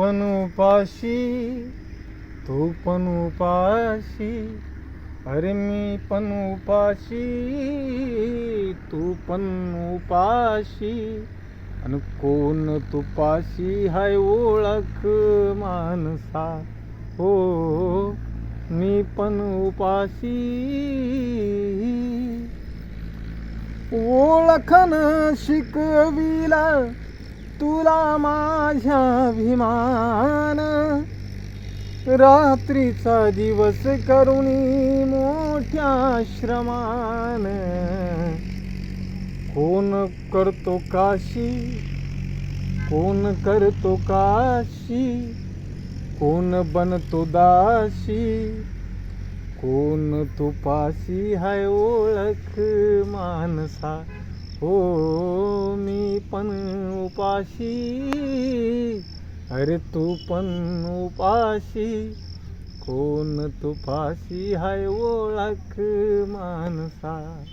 उपाशी तू पण उपाशी. अरे मी पण उपाशी तू पण उपाशी. आणि कोण तुपाशी हाय ओळख माणसा. हो मी पण उपाशी. ओळखन शिकविला तुला माझ्या अभिमान. रात्रीचा दिवस करुणी मोठ्या श्रमान कोण करतो काशी? कोण करतो काशी? कोण बनतो दाशी? कोण तुपाशी हाय ओळख मानसा हो मी पण उपाशी. अरे तू पण उपाशी. कोण तुपाशी हाय ओळख माणसा.